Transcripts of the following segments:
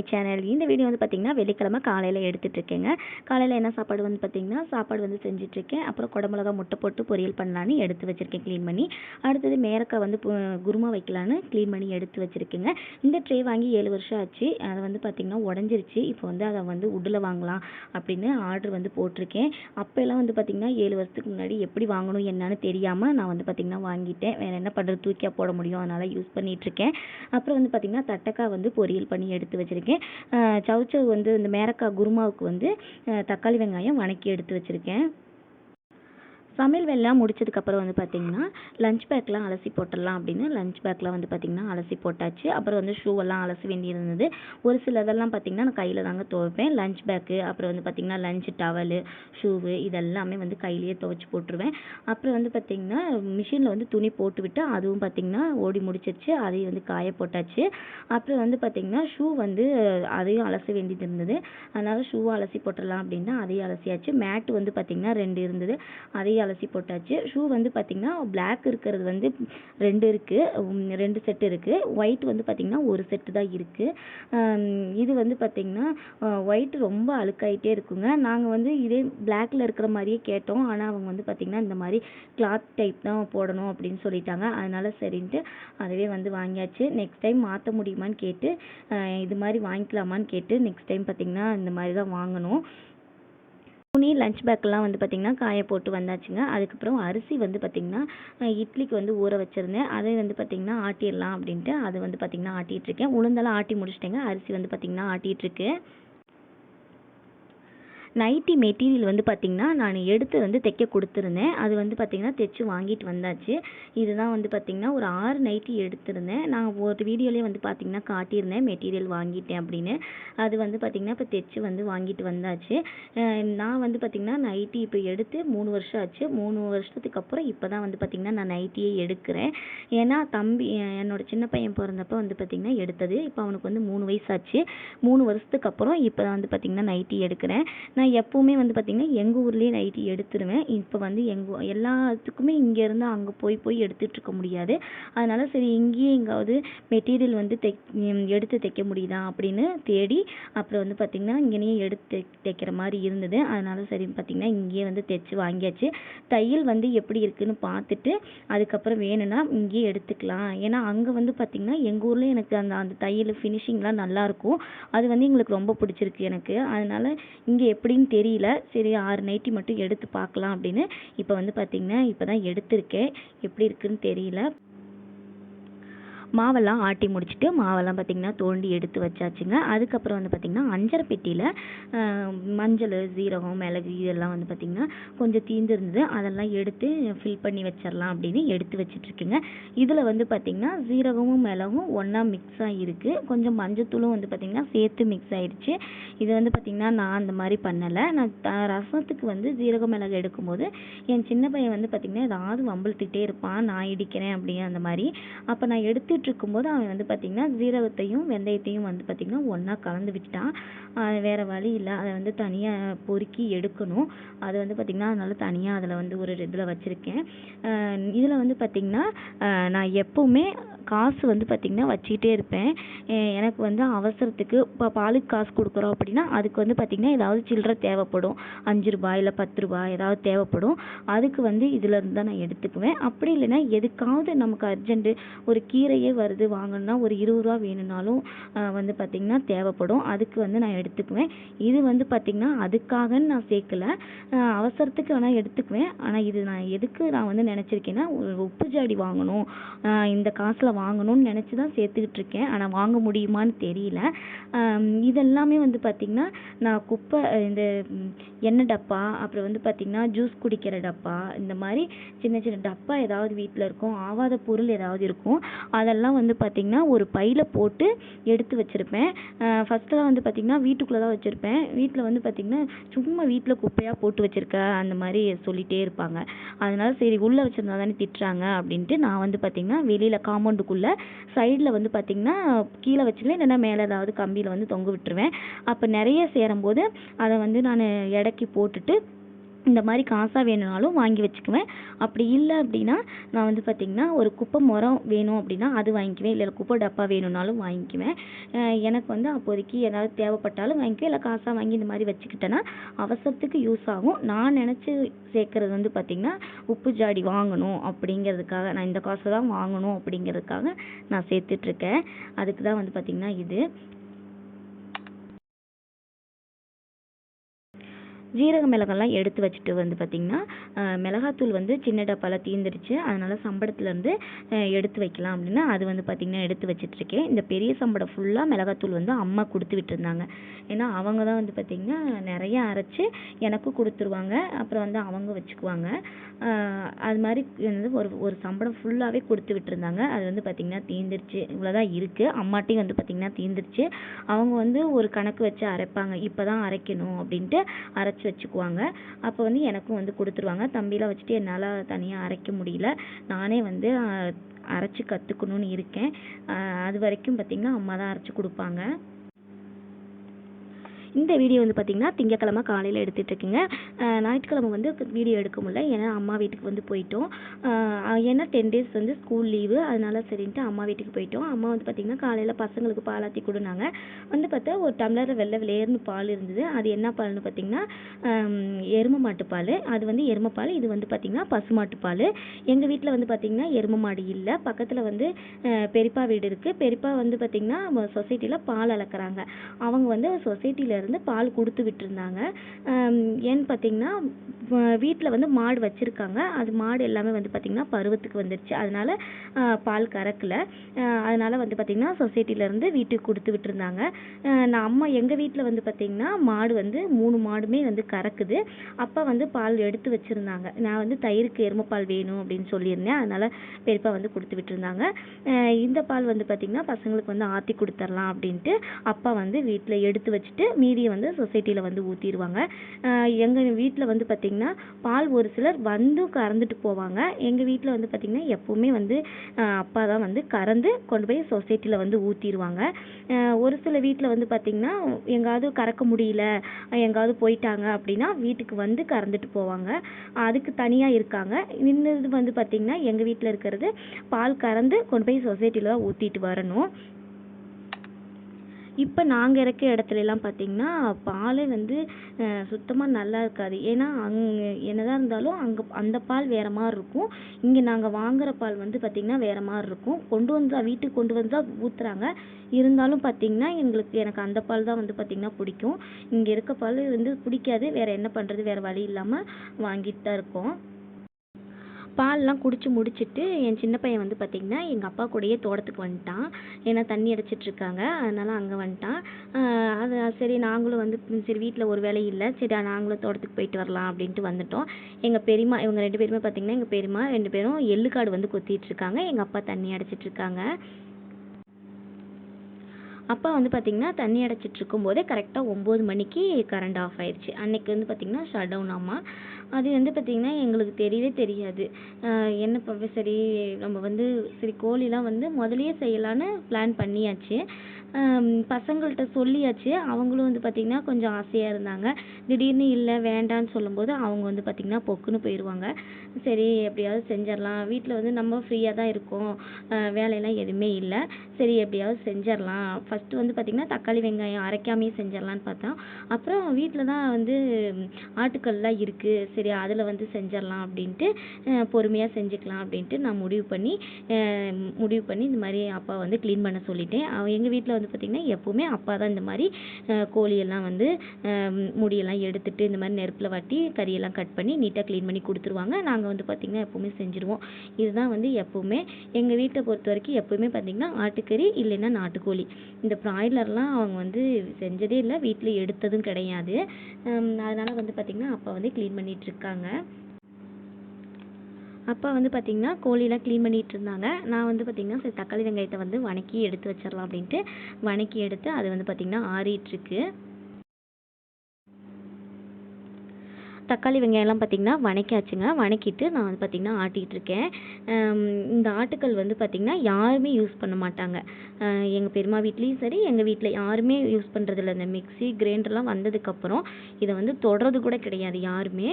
My channel இந்த video வந்து பார்த்திங்கன்னா வெள்ளிக்கிழமை காலையில் எடுத்துகிட்டு இருக்கேங்க காலையில் என்ன சாப்பாடு வந்து பார்த்திங்கன்னா சாப்பாடு வந்து செஞ்சிட்ருக்கேன் அப்புறம் குடமிளகா முட்டை போட்டு பொரியல் பண்ணலான்னு எடுத்து வச்சுருக்கேன் க்ளீன் பண்ணி. அடுத்தது மேரக்காய் வந்து பு- குருமா வைக்கலான்னு க்ளீன் பண்ணி எடுத்து வச்சுருக்கேங்க. இந்த ட்ரே வாங்கி ஏழு வருஷம் ஆச்சு. அதை வந்து பார்த்திங்கன்னா உடஞ்சிருச்சு. இப்போ வந்து அதை வந்து உட்டில் வாங்கலாம் அப்படின்னு ஆர்டர் வந்து போட்டிருக்கேன். அப்போல்லாம் வந்து பார்த்திங்கன்னா ஏழு வருஷத்துக்கு முன்னாடி எப்படி வாங்கணும் என்னன்னு தெரியாமல் நான் வந்து பார்த்திங்கன்னா வாங்கிட்டேன். வேறு என்ன பண்ணுறது தூக்கியாக போட முடியும். அதனால் யூஸ் பண்ணிகிட்ருக்கேன் அப்புறம் வந்து பார்த்திங்கன்னா தட்டக்காய் வந்து பொரியல் பண்ணி எடுத்து வச்சுருக்கேன். சவுச்சவ் வந்து இந்த மேரக்காய் குருமாவுக்கு வந்து தக்காளி வெங்காயம் வணக்கி எடுத்து வச்சுருக்கேன். சமையல் வேலைலாம் முடிச்சதுக்கப்புறம் வந்து பார்த்திங்கன்னா லஞ்ச் பேக்லாம் அலசி போட்டுடலாம் அப்படின்னு லஞ்ச் பேக்லாம் வந்து பார்த்திங்கன்னா அலசி போட்டாச்சு. அப்புறம் வந்து ஷூவெல்லாம் அலசி வேண்டியிருந்தது. ஒரு சில இதெல்லாம் பார்த்திங்கன்னா நான் கையில் தாங்க துவைப்பேன். லஞ்ச் பேக்கு அப்புறம் வந்து பார்த்திங்கன்னா லஞ்ச் டவலு ஷூவு இதெல்லாமே வந்து கையிலேயே துவைச்சி போட்டுருவேன். அப்புறம் வந்து பார்த்திங்கன்னா மிஷினில் வந்து துணி போட்டு விட்டு அதுவும் பார்த்திங்கன்னா ஓடி முடிச்சிருச்சு. அதையும் வந்து காய போட்டாச்சு. அப்புறம் வந்து பார்த்திங்கன்னா ஷூ வந்து அதையும் அலச வேண்டியது இருந்தது அதனால் ஷூவை அலசி போட்டுடலாம் அப்படின்னா அதையும் அலசியாச்சு. மேட்டு வந்து பார்த்திங்கன்னா ரெண்டு இருந்தது. அதையும் அலசி போட்டாச்சு. ஷூ வந்து பார்த்திங்கன்னா பிளாக் இருக்கிறது வந்து ரெண்டு இருக்குது ரெண்டு செட் இருக்குது ஒயிட் வந்து பார்த்திங்கன்னா ஒரு செட்டு தான் இருக்குது இது வந்து பார்த்திங்கன்னா ஒயிட் ரொம்ப அழுக்காயிட்டே இருக்குங்க. நாங்கள் வந்து இதே பிளாக்கில் இருக்கிற மாதிரியே கேட்டோம். ஆனால் அவங்க வந்து பார்த்திங்கன்னா இந்த மாதிரி கிளாத் டைப் தான் போடணும் அப்படின்னு சொல்லிட்டாங்க. அதனால் சரின்ட்டு அதுவே வந்து வாங்கியாச்சு. நெக்ஸ்ட் டைம் மாற்ற முடியுமான்னு கேட்டு இது மாதிரி வாங்கிக்கலாமான்னு கேட்டு நெக்ஸ்ட் டைம் பார்த்திங்கன்னா இந்த மாதிரி தான் வாங்கணும். துணி லஞ்ச் பேக்கெல்லாம் வந்து பார்த்திங்கன்னா காய போட்டு வந்தாச்சுங்க. அதுக்கப்புறம் அரிசி வந்து பார்த்திங்கன்னா இட்லிக்கு வந்து ஊற வச்சுருந்தேன். அதை வந்து பார்த்திங்கன்னா ஆட்டிடலாம் அப்படின்ட்டு அதை வந்து பார்த்திங்கன்னா ஆட்டிகிட்ருக்கேன் உளுந்தெல்லாம் ஆட்டி முடிச்சிட்டேங்க. அரிசி வந்து பார்த்திங்கன்னா ஆட்டிகிட்ருக்கு நைட்டி மெட்டீரியல் வந்து பார்த்திங்கன்னா நான் எடுத்து வந்து தைக்க கொடுத்துருந்தேன். அது வந்து பார்த்திங்கன்னா தைச்சி வாங்கிட்டு வந்தாச்சு. இதுதான் வந்து பார்த்திங்கன்னா ஒரு ஆறு நைட்டி எடுத்திருந்தேன். நான் ஒரு வீடியோலேயே வந்து பார்த்திங்கன்னா காட்டியிருந்தேன் மெட்டீரியல் வாங்கிட்டேன் அப்படின்னு. அது வந்து பார்த்திங்கன்னா இப்போ தைச்சி வந்து வாங்கிட்டு வந்தாச்சு. நான் வந்து பார்த்திங்கன்னா நைட்டி இப்போ எடுத்து மூணு வருஷம் ஆச்சு. மூணு வருஷத்துக்கு அப்புறம் இப்போ தான் வந்து பார்த்திங்கன்னா நான் நைட்டியே எடுக்கிறேன். ஏன்னா தம்பி என்னோட சின்ன பையன் பிறந்தப்ப வந்து பார்த்திங்கன்னா எடுத்தது. இப்போ அவனுக்கு வந்து மூணு வயசாச்சு மூணு வருஷத்துக்கு அப்புறம் இப்போ தான் வந்து பார்த்திங்கன்னா நைட்டி எடுக்கிறேன். நான் எப்போவுமே வந்து பார்த்திங்கன்னா எங்கள் ஊர்லேயே நைட்டி எடுத்துருவேன். இப்போ வந்து எங்கள் எல்லாத்துக்குமே இங்கேருந்து அங்கே போய் போய் எடுத்துகிட்ருக்க இருக்க முடியாது. அதனால் சரி இங்கேயே எங்காவது மெட்டீரியல் வந்து தைக் எடுத்து தைக்க முடியுதா அப்படின்னு தேடி அப்புறம் வந்து பார்த்திங்கன்னா இங்கேயே எடுத்து தைக்கிற மாதிரி இருந்தது. அதனால் சரி பார்த்திங்கன்னா இங்கேயே வந்து தைச்சி வாங்கியாச்சு. தையல் வந்து எப்படி இருக்குன்னு பார்த்துட்டு அதுக்கப்புறம் வேணும்னா இங்கேயே எடுத்துக்கலாம். ஏன்னா அங்கே வந்து பார்த்திங்கன்னா எங்கள் ஊரில் எனக்கு அந்த அந்த தையல் ஃபினிஷிங்லாம் நல்லாயிருக்கும் அது வந்து எங்களுக்கு ரொம்ப பிடிச்சிருக்கு எனக்கு. அதனால் இங்கே எப்படி எப்படின்னு தெரியல. சரி ஆறு நைட்டி மட்டும் எடுத்து பார்க்கலாம் அப்படின்னு. இப்போ வந்து பார்த்திங்கன்னா இப்போ தான் எடுத்திருக்கேன். எப்படி இருக்குன்னு தெரியல. மாவெல்லாம் ஆட்டி முடிச்சுட்டு மாவெல்லாம் பார்த்திங்கன்னா தோண்டி எடுத்து வச்சாச்சுங்க. அதுக்கப்புறம் வந்து பார்த்திங்கன்னா அஞ்சரை பெட்டியில் மஞ்சள் சீரகம் மிளகு இதெல்லாம் வந்து பார்த்திங்கன்னா கொஞ்சம் தீந்துருந்தது. அதெல்லாம் எடுத்து ஃபில் பண்ணி வச்சிடலாம் அப்படின்னு எடுத்து வச்சிட்ருக்கேங்க இதில் வந்து பார்த்திங்கன்னா சீரகமும் மிளகும் ஒன்றா மிக்ஸ் ஆகிருக்கு கொஞ்சம் மஞ்சத்தூளும் வந்து பார்த்திங்கன்னா சேர்த்து மிக்ஸ் ஆகிடுச்சு இது வந்து பார்த்திங்கன்னா நான் அந்த மாதிரி பண்ணலை. நான் ரசத்துக்கு வந்து சீரக மிளகு எடுக்கும்போது என் சின்ன பையன் வந்து பார்த்திங்கன்னா ஏதாவது வம்பிழுத்துக்கிட்டே இருப்பான். நான் இடிக்கிறேன் அப்படின்னு அந்த மாதிரி. அப்போ நான் எடுத்து இருக்கும்போது அவன் வந்து பார்த்திங்கன்னா ஜீரகத்தையும் வெந்தயத்தையும் வந்து பார்த்திங்கன்னா ஒன்றா கலந்து விட்டுட்டான். வேறு வழி இல்லை. அதை வந்து தனியாக பொறுக்கி எடுக்கணும். அது வந்து பார்த்திங்கன்னா அதனால் தனியாக அதில் வந்து ஒரு இதில் வச்சுருக்கேன். இதில் வந்து பார்த்திங்கன்னா நான் எப்போவுமே காசு வந்து பார்த்திங்கன்னா வச்சுக்கிட்டே இருப்பேன். எனக்கு வந்து அவசரத்துக்கு இப்போ பாலுக்கு காசு கொடுக்குறோம் அப்படின்னா அதுக்கு வந்து பார்த்திங்கன்னா ஏதாவது சில்லறை தேவைப்படும். அஞ்சு ரூபாய் இல்லை பத்து ரூபாய் ஏதாவது தேவைப்படும். அதுக்கு வந்து இதில் இருந்து தான் நான் எடுத்துக்குவேன். அப்படி இல்லைன்னா எதுக்காவது நமக்கு அர்ஜென்ட்டு ஒரு கீரையே வருது வாங்கணும்னா ஒரு இருபது ரூபா வேணும்னாலும் வந்து பார்த்திங்கன்னா தேவைப்படும். அதுக்கு வந்து நான் எடுத்துக்குவேன். இது வந்து பார்த்திங்கன்னா அதுக்காகன்னு நான் சேர்க்கல. அவசரத்துக்கு வேணால் எடுத்துக்குவேன். ஆனால் இது நான் எதுக்கு நான் வந்து நினச்சிருக்கேன்னா ஒரு உப்பு ஜாடி வாங்கணும். இந்த காசில் வாங்கணும்னு நினச்சி தான் சேர்த்துக்கிட்டு இருக்கேன் ஆனால் வாங்க முடியுமான்னு தெரியல. இதெல்லாமே வந்து பார்த்திங்கன்னா நான் குப்பை இந்த எண்ணெய் டப்பா அப்புறம் வந்து பார்த்திங்கன்னா ஜூஸ் குடிக்கிற டப்பா இந்த மாதிரி சின்ன சின்ன டப்பா ஏதாவது வீட்டில் இருக்கும். ஆவாத பொருள் ஏதாவது இருக்கும். அதெல்லாம் வந்து பார்த்திங்கன்னா ஒரு பையில் போட்டு எடுத்து வச்சுருப்பேன். ஃபஸ்ட்டெல்லாம் வந்து பார்த்திங்கன்னா வீட்டுக்குள்ளே தான் வச்சுருப்பேன். வீட்டில் வந்து பார்த்திங்கன்னா சும்மா வீட்டில் குப்பையாக போட்டு வச்சுருக்க அந்த மாதிரி சொல்லிகிட்டே இருப்பாங்க. அதனால் சரி உள்ளே வச்சுருந்தா தானே திட்டுறாங்க அப்படின்ட்டு நான் வந்து பார்த்திங்கன்னா வெளியில் காம்பவுண்டுக்குள்ளே சைடில் வந்து பார்த்திங்கன்னா கீழே வச்சுருவேன். இல்லைன்னா மேலே ஏதாவது கம்பியில் வந்து தொங்க விட்டுருவேன். அப்போ நிறைய சேரும்போது அதை வந்து நான் எடைக்கு போட்டுட்டு இந்த மாதிரி காசாக வேணும்னாலும் வாங்கி வச்சுக்குவேன். அப்படி இல்லை அப்படின்னா நான் வந்து பார்த்திங்கன்னா ஒரு குப்பை மரம் வேணும் அப்படின்னா அது வாங்கிக்குவேன். இல்லை குப்பை டப்பா வேணும்னாலும் வாங்கிக்குவேன். எனக்கு வந்து அப்போதைக்கு ஏதாவது தேவைப்பட்டாலும் வாங்கிக்குவேன். இல்லை காசாக வாங்கி இந்த மாதிரி வச்சுக்கிட்டேன்னா அவசரத்துக்கு யூஸ் ஆகும். நான் நினச்சி சேர்க்குறது வந்து பார்த்திங்கன்னா உப்பு ஜாடி வாங்கணும் அப்படிங்கிறதுக்காக நான் இந்த காசை தான் வாங்கணும் அப்படிங்கிறதுக்காக நான் சேர்த்துட்ருக்கேன் அதுக்கு தான் வந்து பார்த்திங்கன்னா இது. ஜீரக மிளகெல்லாம் எடுத்து வச்சுட்டு வந்து பார்த்திங்கன்னா மிளகாத்தூள் வந்து சின்ன டப்பாவில் தீர்ந்துடுச்சு அதனால் சம்படத்துலேருந்து எடுத்து வைக்கலாம் அப்படின்னா அது வந்து பார்த்திங்கன்னா எடுத்து வச்சிட்ருக்கேன் இந்த பெரிய சம்படம் ஃபுல்லாக மிளகாத்தூள் வந்து அம்மா கொடுத்து விட்டுருந்தாங்க. ஏன்னா அவங்க தான் வந்து பார்த்திங்கன்னா நிறைய அரைச்சி எனக்கும் கொடுத்துருவாங்க. அப்புறம் வந்து அவங்க வச்சுக்குவாங்க. அது மாதிரி வந்து ஒரு ஒரு சம்படம் ஃபுல்லாகவே கொடுத்து விட்டுருந்தாங்க. அது வந்து பார்த்திங்கன்னா தீந்துருச்சு இவ்வளோதான் இருக்குது அம்மாட்டையும் வந்து பார்த்திங்கன்னா தீந்துருச்சு அவங்க வந்து ஒரு கணக்கு வச்சு அரைப்பாங்க. இப்போ தான் அரைக்கணும் அப்படின்ட்டு அரைச்சி வச்சுக்குவாங்க. அப்போ வந்து எனக்கும் வந்து கொடுத்துருவாங்க. தம்பிலாம் வச்சுட்டு என்னால் தனியாக அரைக்க முடியல. நானே வந்து அரைச்சி கற்றுக்கணுன்னு இருக்கேன். அது வரைக்கும் பார்த்திங்கன்னா அம்மா தான் அரைச்சி கொடுப்பாங்க. இந்த வீடியோ வந்து பார்த்திங்கன்னா திங்கக்கிழமை காலையில் எடுத்துகிட்ருக்கேங்க ஞாயிற்றுக்கிழமை வந்து வீடியோ எடுக்க முடியல. ஏன்னா அம்மா வீட்டுக்கு வந்து போயிட்டோம். ஏன்னா டென் டேஸ் வந்து ஸ்கூல் லீவு அதனால் சரின்ட்டு அம்மா வீட்டுக்கு போயிட்டோம். அம்மா வந்து பார்த்திங்கன்னா காலையில் பசங்களுக்கு பாலாத்தி கொடுனாங்க. வந்து பார்த்தா ஒரு டம்ளர் வெள்ளை விளையர்னு பால் இருந்தது. அது என்ன பால்னு பார்த்திங்கன்னா எரும மாட்டு பால். அது வந்து எரும பால். இது வந்து பார்த்திங்கன்னா பசுமாட்டு பால். எங்கள் வீட்டில் வந்து பார்த்திங்கன்னா எரும மாடு இல்லை. பக்கத்தில் வந்து பெரியப்பா வீடு இருக்குது பெரியப்பா வந்து பார்த்திங்கன்னா சொசைட்டியில் பால் அளக்குறாங்க. அவங்க வந்து சொசைட்டியில் இருந்து பால் கொடுத்து விட்டுருந்தாங்க. ஏன்னு பார்த்தீங்கன்னா வீட்டில் வந்து மாடு வச்சுருக்காங்க. அது மாடு எல்லாமே வந்து பார்த்திங்கன்னா பருவத்துக்கு வந்துருச்சு. அதனால் பால் கறக்கலை. அதனால் வந்து பார்த்திங்கன்னா சொசைட்டிலேருந்து வீட்டுக்கு கொடுத்து விட்டுருந்தாங்க. நான் அம்மா எங்கள் வீட்டில் வந்து பார்த்திங்கன்னா மாடு வந்து மூணு மாடுமே வந்து கறக்குது. அப்பா வந்து பால் எடுத்து வச்சுருந்தாங்க. நான் வந்து தயிருக்கு எருமைப்பால் வேணும் அப்படின்னு சொல்லியிருந்தேன். அதனால் பெரியப்பா வந்து கொடுத்து விட்டுருந்தாங்க. இந்த பால் வந்து பார்த்திங்கன்னா பசங்களுக்கு வந்து ஆற்றி கொடுத்துர்லாம் அப்படின்ட்டு அப்பா வந்து வீட்டில் எடுத்து வச்சுட்டு மீதியை வந்து சொசைட்டியில் வந்து ஊற்றிடுவாங்க எங்கள் வீட்டில் வந்து பார்த்திங்கன்னா பால் ஒரு சிலர் வந்து கறந்துட்டு போவாங்க. எங்கள் வீட்டில் வந்து பார்த்திங்கன்னா எப்போவுமே வந்து அப்பா தான் வந்து கறந்து கொண்டு போய் சொசைட்டியில் வந்து ஊற்றிடுவாங்க ஒரு சில வீட்டில் வந்து பார்த்திங்கன்னா எங்காவது கறக்க முடியல எங்காவது போயிட்டாங்க அப்படின்னா வீட்டுக்கு வந்து கறந்துட்டு போவாங்க. அதுக்கு தனியாக இருக்காங்க. இன்னது வந்து பார்த்திங்கன்னா எங்கள் வீட்டில் இருக்கிறது பால் கறந்து கொண்டு போய் சொசைட்டியில் தான் ஊற்றிட்டு வரணும். இப்போ நாங்கள் இருக்க இடத்துலலாம் பார்த்தீங்கன்னா பாலே வந்து சுத்தமாக நல்லா இருக்காது. ஏன்னா அங்கே என்னதான் இருந்தாலும் அங்கே அந்த பால் வேறு மாதிரி இருக்கும். இங்கே நாங்கள் வாங்குகிற பால் வந்து பார்த்திங்கன்னா வேறு மாதிரி இருக்கும். கொண்டு வந்து வீட்டுக்கு கொண்டு வந்து தான் ஊற்றுறாங்க இருந்தாலும் பார்த்தீங்கன்னா எங்களுக்கு எனக்கு அந்த பால் தான் வந்து பார்த்திங்கன்னா பிடிக்கும். இங்கே இருக்க பால் வந்து பிடிக்காது. வேறு என்ன பண்ணுறது வேறு வழி இல்லாமல் வாங்கிட்டு தான் இருக்கோம். பால்லாம் குடித்து முடிச்சுட்டு என் சின்ன பையன் வந்து பார்த்திங்கன்னா எங்கள் அப்பா கூடயே தோட்டத்துக்கு வந்துட்டான். ஏன்னா தண்ணி அடைச்சிட்ருக்காங்க அதனால் அங்கே வந்துட்டான். அது சரி நாங்களும் வந்து சரி வீட்டில் ஒரு வேலை இல்லை. சரி நாங்களும் தோட்டத்துக்கு போயிட்டு வரலாம் அப்படின்ட்டு வந்துட்டோம். எங்கள் பெரியம்மா இவங்க ரெண்டு பேருமே பார்த்திங்கன்னா எங்கள் பெரியம்மா ரெண்டு பேரும் எள்ளுக்காடு வந்து கொத்திட்டுருக்காங்க எங்கள் அப்பா தண்ணி அடைச்சிட்ருக்காங்க அப்பா வந்து பார்த்திங்கன்னா தண்ணி அடைச்சிட்டு இருக்கும்போதே கரெக்டாக ஒம்பது மணிக்கு கரண்ட் ஆஃப் ஆயிடுச்சு அன்னைக்கு வந்து பார்த்திங்கன்னா ஷட் டவுன் ஆமாம் அது வந்து பார்த்திங்கன்னா எங்களுக்கு தெரியவே தெரியாது. என்ன இப்போ சரி நம்ம வந்து சரி கோழிலாம் வந்து முதலையே செய்யலான்னு பிளான் பண்ணியாச்சு. பசங்கள்கிட்ட சொல்லியாச்சு. அவங்களும் வந்து பார்த்திங்கன்னா கொஞ்சம் ஆசையாக இருந்தாங்க. திடீர்னு இல்லை வேண்டான்னு சொல்லும்போது அவங்க வந்து பார்த்திங்கன்னா பொக்குன்னு போயிடுவாங்க சரி எப்படியாவது செஞ்சிடலாம். வீட்டில் வந்து நம்ம ஃப்ரீயாக தான் இருக்கோம். வேலையெல்லாம் எதுவுமே இல்லை. சரி எப்படியாவது செஞ்சிடலாம். ஃபஸ்ட்டு வந்து பார்த்திங்கன்னா தக்காளி வெங்காயம் அரைக்காமையே செஞ்சிடலான்னு பார்த்தோம் அப்புறம் வீட்டில் தான் வந்து ஆட்டுக்கல்லாம் இருக்குது சரி அதில் வந்து செஞ்சிடலாம் அப்படின்ட்டு பொறுமையாக செஞ்சுக்கலாம் அப்படின்ட்டு நான் முடிவு பண்ணி முடிவு பண்ணி இந்த மாதிரி அப்பா வந்து க்ளீன் பண்ண சொல்லிட்டேன். எங்கள் வீட்டில் வந்து பார்த்திங்கன்னா எப்போவுமே அப்பா தான் இந்த மாதிரி கோழியெல்லாம் வந்து முடியெல்லாம் எடுத்துகிட்டு இந்த மாதிரி நெருப்பில் வாட்டி கறியெல்லாம் கட் பண்ணி நீட்டாக க்ளீன் பண்ணி கொடுத்துருவாங்க. நாங்கள் வந்து பார்த்திங்கன்னா எப்போவுமே செஞ்சுருவோம். இதுதான் வந்து எப்போவுமே எங்கள் வீட்டை பொறுத்த வரைக்கும் எப்போவுமே பார்த்திங்கன்னா ஆட்டுக்கறி இல்லைன்னா நாட்டுக்கோழி. இந்த ப்ராய்லர்லாம் அவங்க வந்து செஞ்சதே இல்லை வீட்டில் எடுத்ததும் கிடையாது. அதனால் வந்து பார்த்திங்கன்னா அப்பா வந்து க்ளீன் பண்ணிகிட்ருக்காங்க அப்பா வந்து பார்த்திங்கன்னா கோழிலாம் க்ளீன் பண்ணிகிட்டு இருந்தாங்க. நான் வந்து பார்த்திங்கன்னா சரி தக்காளி வெங்காயத்தை வந்து வணக்கி எடுத்து வச்சிடலாம் அப்படின்ட்டு வணக்கி எடுத்து அது வந்து பார்த்திங்கன்னா ஆறிட்டுருக்கு தக்காளி வெங்காயம்லாம் பார்த்திங்கன்னா வணக்கியாச்சுங்க. வணக்கிட்டு நான் வந்து பார்த்திங்கன்னா ஆட்டிகிட்ருக்கேன். இந்த ஆட்டுக்கல் வந்து பார்த்திங்கன்னா யாருமே யூஸ் பண்ண மாட்டாங்க. எங்கள் பெருமா வீட்லேயும் சரி எங்கள் வீட்டில் யாருமே யூஸ் பண்ணுறதில்ல இந்த மிக்ஸி கிரைண்டர்லாம் வந்ததுக்கப்புறம் இதை வந்து தொடுறது கூட கிடையாது யாருமே.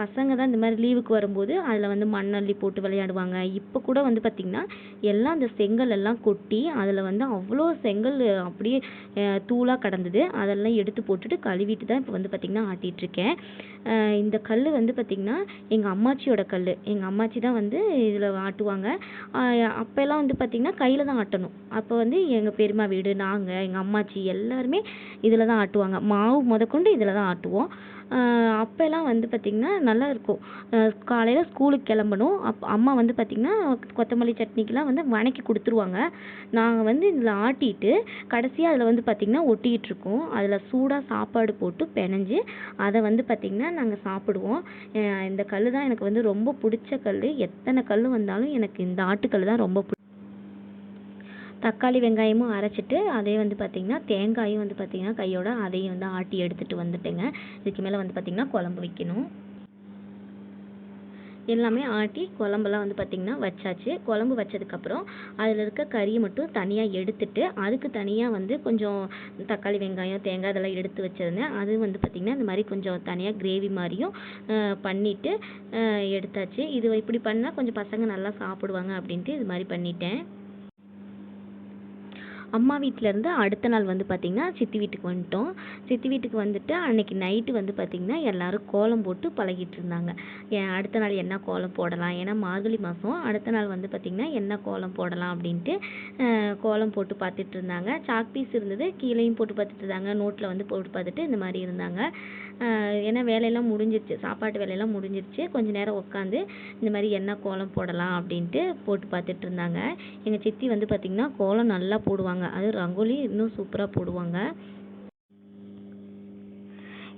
பசங்க தான் இந்த மாதிரி லீவுக்கு வரும்போது அதில் வந்து மண்ணள்ளி போட்டு விளையாடுவாங்க. இப்போ கூட வந்து பார்த்திங்கன்னா எல்லாம் அந்த செங்கல் எல்லாம் கொட்டி அதில் வந்து அவ்வளோ செங்கல் அப்படியே தூளாக கடந்தது. அதெல்லாம் எடுத்து போட்டுட்டு கழுவிட்டு தான் இப்போ வந்து பார்த்திங்கன்னா ஆட்டிகிட்ருக்கேன். இந்த கல் வந்து பார்த்திங்கன்னா எங்கள் அம்மாச்சியோட கல் எங்கள் அம்மாச்சி தான் வந்து இதில் ஆட்டுவாங்க. அப்போல்லாம் வந்து பார்த்திங்கன்னா கையில் தான் ஆட்டணும். அப்போ வந்து எங்கள் பெரியம்மா வீடு நாங்கள் எங்கள் அம்மாச்சி எல்லாருமே இதில் தான் ஆட்டுவாங்க. மாவு முதக்கொண்டு இதில் தான் ஆட்டுவோம். அப்போல்லாம் வந்து பார்த்திங்கன்னா நல்லா இருக்கும். காலையில் ஸ்கூலுக்கு கிளம்பணும். அப் அம்மா வந்து பார்த்திங்கன்னா கொத்தமல்லி சட்னிக்கெலாம் வந்து வணக்கி கொடுத்துருவாங்க. நாங்கள் வந்து இதில் ஆட்டிட்டு கடைசியாக அதில் வந்து பார்த்திங்கன்னா ஒட்டிக்கிட்டு அதில் சூடாக சாப்பாடு போட்டு பிணைஞ்சு அதை வந்து பார்த்திங்கன்னா நாங்கள் சாப்பிடுவோம். இந்த கல் தான் எனக்கு வந்து ரொம்ப பிடிச்ச கல் எத்தனை கல் வந்தாலும் எனக்கு இந்த ஆட்டுக்கல் தான் ரொம்ப பிடிக்கும். தக்காளி வெங்காயமும் அரைச்சிட்டு அதே வந்து பார்த்திங்கன்னா தேங்காயும் வந்து பார்த்திங்கன்னா கையோட அதையும் வந்து ஆட்டி எடுத்துகிட்டு வந்துட்டேங்க. இதுக்கு மேலே வந்து பார்த்திங்கன்னா குழம்பு வைக்கணும். எல்லாமே ஆட்டி குழம்பெல்லாம் வந்து பார்த்திங்கன்னா வச்சாச்சு. குழம்பு வச்சதுக்கப்புறம் அதில் இருக்க கறியை மட்டும் தனியாக எடுத்துட்டு அதுக்கு தனியாக வந்து கொஞ்சம் தக்காளி வெங்காயம் தேங்காய் இதெல்லாம் எடுத்து வச்சுருந்தேன். அது வந்து பார்த்திங்கன்னா இந்த மாதிரி கொஞ்சம் தனியாக கிரேவி மாதிரியும் பண்ணிவிட்டு எடுத்தாச்சு. இது இப்படி பண்ணால் கொஞ்சம் பசங்க நல்லா சாப்பிடுவாங்க அப்படின்ட்டு இது மாதிரி பண்ணிட்டேன். அம்மா வீட்டிலேருந்து அடுத்த நாள் வந்து பார்த்திங்கன்னா சித்தி வீட்டுக்கு வந்துட்டோம். சித்தி வீட்டுக்கு வந்துட்டு அன்றைக்கி நைட்டு வந்து பார்த்திங்கன்னா எல்லோரும் கோலம் போட்டு பழகிட்டு இருந்தாங்க. ஏன் அடுத்த நாள் என்ன கோலம் போடலாம்? ஏன்னா மார்கழி மாதம் அடுத்த நாள் வந்து பார்த்திங்கன்னா என்ன கோலம் போடலாம் அப்படின்ட்டு கோலம் போட்டு பார்த்துட்டு இருந்தாங்க. சாக் பீஸ் இருந்தது. கீழேயும் போட்டு பார்த்துட்டு இருந்தாங்க. நோட்டில் வந்து போட்டு பார்த்துட்டு இந்த மாதிரி இருந்தாங்க. ஏன்னா வேலையெல்லாம் முடிஞ்சிருச்சு. சாப்பாட்டு வேலையெல்லாம் முடிஞ்சிருச்சு. கொஞ்ச நேரம் உட்காந்து இந்த மாதிரி என்ன கோலம் போடலாம் அப்படின்ட்டு போட்டு பார்த்துட்டு இருந்தாங்க. எங்கள் சித்தி வந்து பார்த்திங்கன்னா கோலம் நல்லா போடுவாங்க. அது ரங்கோலி இன்னும் சூப்பராக போடுவாங்க.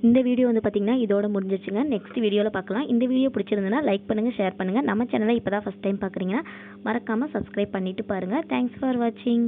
இந்த வீடியோ வந்து பார்த்திங்கன்னா இதோட முடிஞ்சிச்சுங்க நெக்ஸ்ட் வீடியோவில் பார்க்கலாம். இந்த வீடியோ பிடிச்சிருந்ததுன்னா லைக் பண்ணுங்கள் ஷேர் பண்ணுங்கள் நம்ம சேனலை இப்போ தான் ஃபஸ்ட் டைம் பார்க்குறீங்கன்னா மறக்காமல் சப்ஸ்கிரைப் பண்ணிவிட்டு பாருங்கள் தேங்க்ஸ் ஃபார் வாட்சிங்